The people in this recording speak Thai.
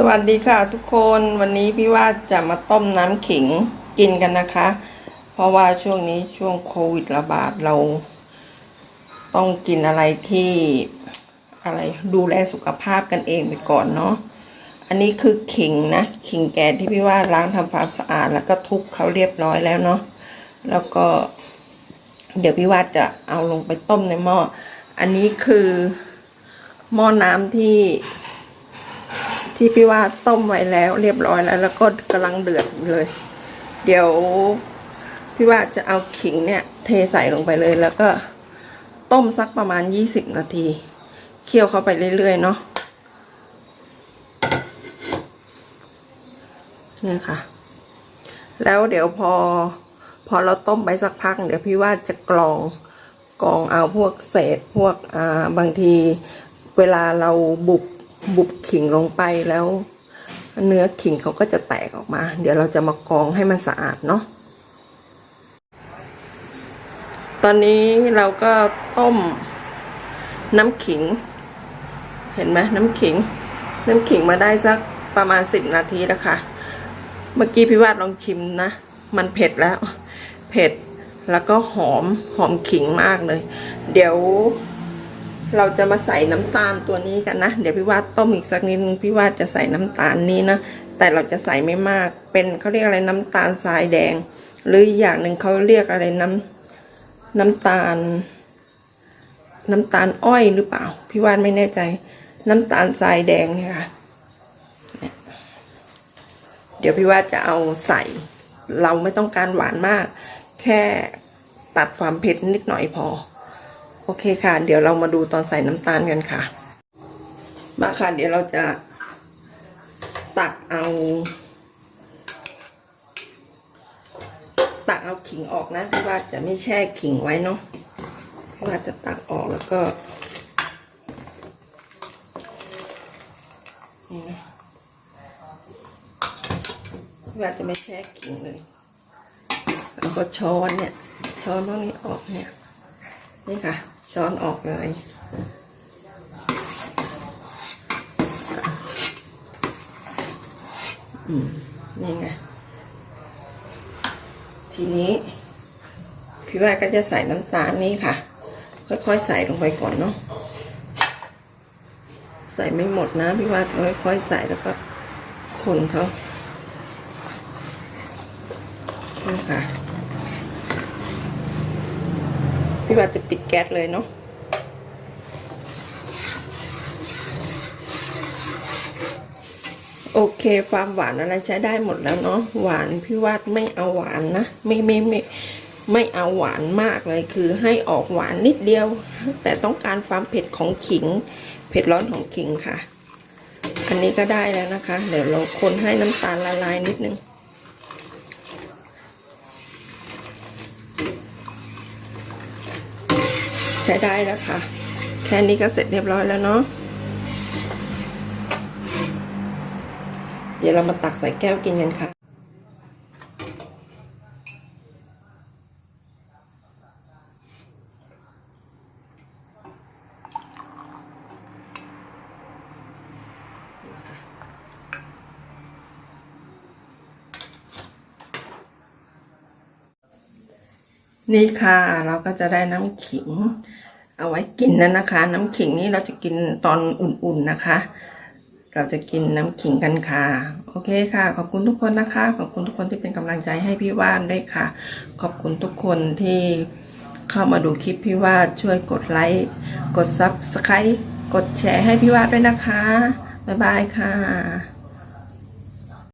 สวัสดีค่ะทุกคนวันนี้พี่ว่าจะมาต้มน้ำขิงกินกันนะคะ เพราะว่าช่วงนี้ช่วงโควิดระบาดเรา ต้องกินอะไรที่อะไรดูแลสุขภาพกันเองไปก่อนเนาะอันนี้คือขิงนะขิงแก่ที่พี่ว่าล้างทำความสะอาด แล้วก็ทุบเขาเรียบร้อยแล้วเนาะแล้วก็ เดี๋ยวพี่ว่าจะเอาลงไปต้มในหม้ออันนี้คือหม้อน้ำที่ ที่พี่ว่าต้มไว้แล้วเรียบร้อยแล้ว แล้วก็กำลังเดือดเลย เดี๋ยวพี่ว่าจะเอาขิงเนี่ย เทใส่ลงไปเลย แล้วก็ต้มสักประมาณยี่สิบนาที เคี่ยวเข้าไปเรื่อยๆเนาะเนี่ยค่ะ แล้วเดี๋ยวพอพอเราต้มไปสักพัก เดี๋ยวพี่ว่าจะกรองกรองเอาพวกเศษพวกอ่าบางทีเวลาเราบุบ บุบขิงลงไปแล้ว เนื้อขิงเขาก็จะแตกออกมา เดี๋ยวเราจะมากรองให้มันสะอาดเนาะตอนนี้เราก็ต้มน้ำขิง เห็นไหมน้ำขิง น้ำขิงมาได้สักประมาณสิบนาทีแล้วค่ะ เมื่อกี้พี่วาดลองชิมนะ มันเผ็ดแล้ว เผ็ดแล้วก็หอมหอมขิงมากเลย เดี๋ยว เราจะมาใส่น้ำตาลตัวนี้กันนะ เดี๋ยวพี่วาดต้มอีกสักนิดนึงพี่วาดจะใส่น้ำตาลนี้นะ แต่เราจะใส่ไม่มาก เป็นเขาเรียกอะไรน้ำตาลทรายแดง หรืออย่างหนึ่งเขาเรียกอะไรน้ำน้ำตาล น้ำตาลอ้อยหรือเปล่า พี่วาดไม่แน่ใจ น้ำตาลทรายแดงเนี่ยค่ะ เดี๋ยวพี่ว่าจะเอาใส่ เราไม่ต้องการหวานมาก แค่ตัดความเผ็ดนิดหน่อยพอ โอเคค่ะ เดี๋ยวเรามาดูตอนใส่น้ำตาลกันค่ะ มาค่ะ เดี๋ยวเราจะตักเอาตักเอาขิงออกนะพี่ว่าจะไม่แช่ขิงไว้เนาะพี่ว่าจะตักออกแล้วก็นี่นะพี่ว่าจะไม่แช่ขิงเลยแล้วก็ช้อนเนี่ย ช้อนพวกนี้ออกเนี่ยนี่ค่ะ ช้อนออกเลยอืมนี่ไง ทีนี้ พี่ว่าก็จะใส่น้ำตาลนี่ค่ะ ค่อยๆใส่ลงไปก่อนเนาะ ใส่ไม่หมดนะ พี่ว่าค่อยๆใส่แล้วก็คนเขานี่ค่ะ พี่ว่าจะปิดแก๊สเลยเนาะโอเคความหวานอะไรใช้ได้หมดแล้วเนาะหวานพี่วาดไม่เอาหวานนะไม่ไม่ไม่ไม่เอาหวานมากเลยคือให้ออกหวานนิดเดียว แต่ต้องการความเผ็ดของขิง เผ็ดร้อนของขิงค่ะ อันนี้ก็ได้แล้วนะคะ เดี๋ยวเราคนให้น้ำตาลละลายนิดนึง ใช้ได้แล้วค่ะ แค่นี้ก็เสร็จเรียบร้อยแล้วเนาะเดี๋ยวเรามาตักใส่แก้วกินกันค่ะนี่ค่ะ เราก็จะได้น้ำขิง เอาไว้กินนั่นนะคะ น้ำขิงนี่เราจะกินตอนอุ่นๆนะคะ เราจะกินน้ำขิงกันค่ะ โอเคค่ะ ขอบคุณทุกคนนะคะ ขอบคุณทุกคนที่เป็นกำลังใจให้พี่ว่านด้วยค่ะ ขอบคุณทุกคนที่เข้ามาดูคลิปพี่ว่าดช่วยกดไลค์ กดซับสไครต์กดแชร์ให้พี่ว่าดด้วยนะคะ บ๊ายบายค่ะ